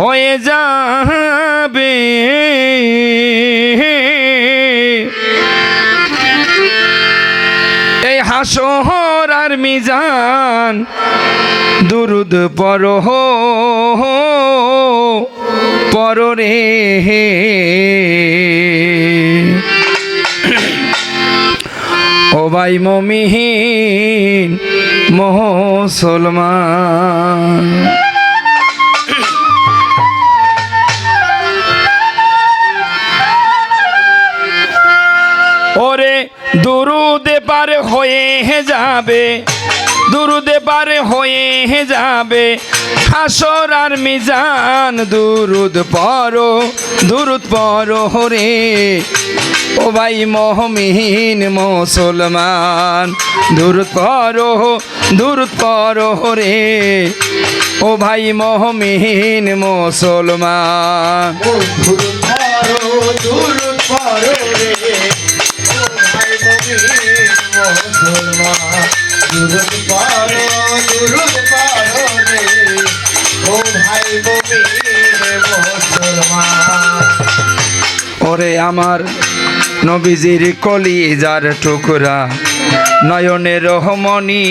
হয়ে যাবে। এই হাসর আর মিজান দুরুদ পর পরে ও ভাই মমিহীন মুসলমান ওরে দুরুদে পারে হয়ে হে যাবে, দুরুদে পারে হয়ে হে যাবে। হাসর আর মিজান দুরুদ পরো দুরুদ পরো হরে ও ভাই মহমিহীন মুসলমান, দুরুদ পরো দুরুদ পরো রে ও ভাই মহমিহীন মুসলমান, দুরুদ পড়ো দুরুদ পড়ো রে মুমিন মুসলমান দুরুদ পড়ো দুরুদ পড়ো রে ও ভাই মুমিন মুসলমান ওরে আমার নবীজির কলিজার টুকরা নয়নের রহমণি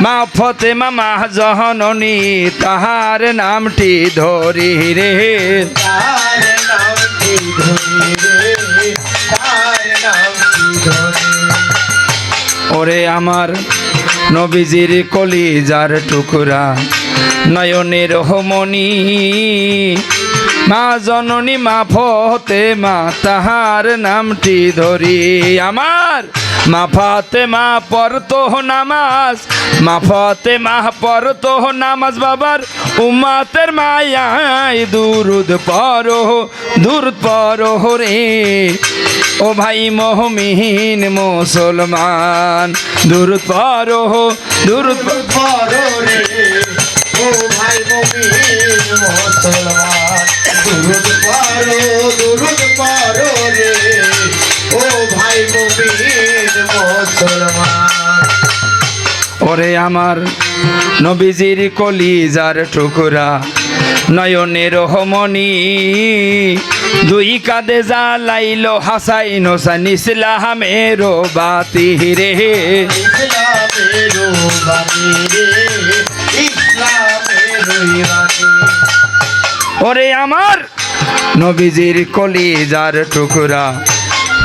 মা ফতেমা, মা জহননী, তাহার নামটি ধরি রে আমার নবীজির কলিজার টুকরা, নয়নের রহমণি মা জননী মা ফতে মা তাহার নামটি ধরি আমার। মা ফাতে মা পরতো নামাজ, মা ফতে মা পরতো নামাজ বাবার উমাতের মায়াই দুরুদ পরো দুরুদ পরো রে। ও ভাই মোহমিহীন মুসলমান দূরত পারো হো প- পারো রে, ও ভাই মোহমিহীন মুসলমান দূরত পারো দূরত পড়ো। ওরে আমার নবীজির কলিজার টুকরা নয়নের রহমণি দুই কাদে জ্বালাইল হাসাইন হোসাইন ইসলামের বাতি রে। ওরে আমার নবীজির কলিজার টুকরা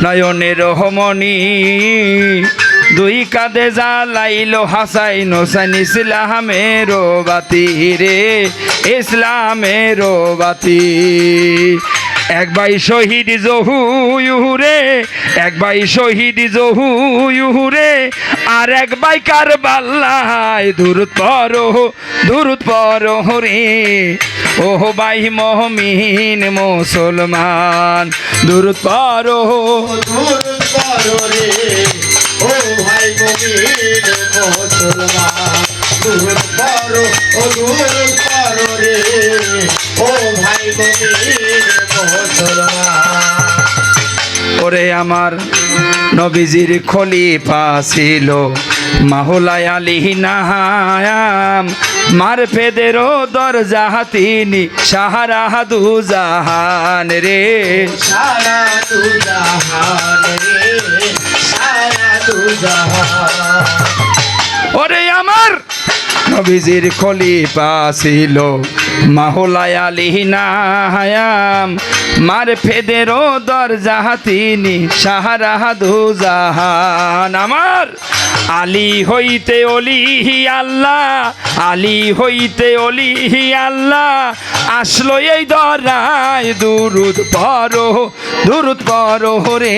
নয়নের রহমণি দুই কাঁধে জ্বালাইল হাসাইন হোসেন ইসলামের বাতি রে ইসলামের বাতি। এক ভাই শহীদ জহু ইহুরে এক ভাই শহীদ জহু ইহুরে আর এক ভাই কার বাল্লায় দূরত পর দূরত পর রে। ও ভাই মহমিন মুসলমান দূরত পর দুরুদ পড়ো রে ও মুসলমান ও রে। ও ভাই মুসলমান ওরে আমার নবীজির খলিফা ছিল মাহুলায় আলী নাহায়াম। মার ফেদেরও দরজা তিনি সাহারাহাদু জাহান রে। সারা তু জাহান রে। ওরে আমার। নবীজির খলিফা ছিল মাহুলায় আলী নাহায়াম। মার ফেদেরও দরজা তিনি সাহারা জাহান আমার আলী হইতে অলিহি আল্লাহ, আলী হইতে অলি আল্লাহ। আসলো এই দরায়, দুরুদ পরো দুরুদ পরো রে।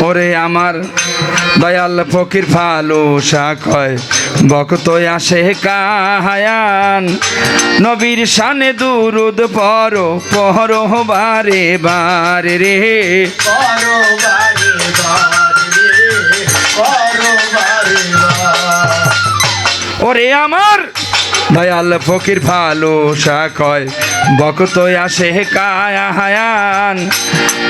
ওরে আমার দয়াল ফকির ফালু শাক হয়। বকত আসে কাহায়ান নবীর শানে দুরুদ পর পহর বারে বারে রে। ওরে আমার দয়াল ফকির ভালো কয় বকত আসে হায়ান।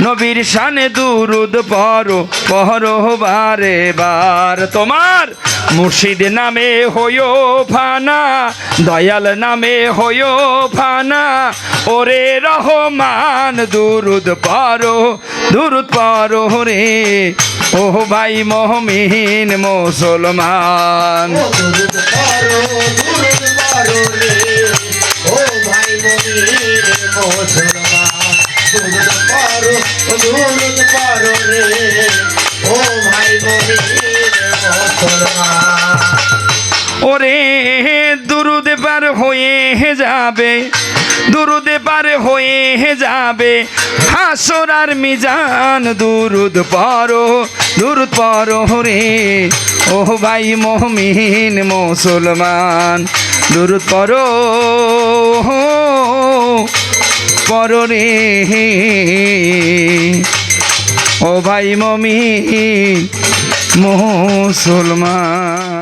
নবীর শানে দুরুদ পর পর বারে বার। তোমার মুর্শিদ নামে হইও ফানা, দয়াল নামে হইও ফানা। ওরে রহমান, দুরুদ পারো দুরুদ পারো রে। ও ভাই মহমিন মুসলমান। দুরুদ দুরুদ পড়ো ও ভাই মমিন মুসলমান দুরুদ ও দুরুদ ও ভাই মমিন মুসলমান ওরে, দুরুদে পার হয়ে যাবে, দুরুদে পার হয়ে যাবে। হাসর আর মিজান, দুরুদ পরো দুরুদ পরো রে। ও ভাই মহমিন মুসলমান। দুরুদ পরো পরনে। ও ভাই মমি মুসলমান।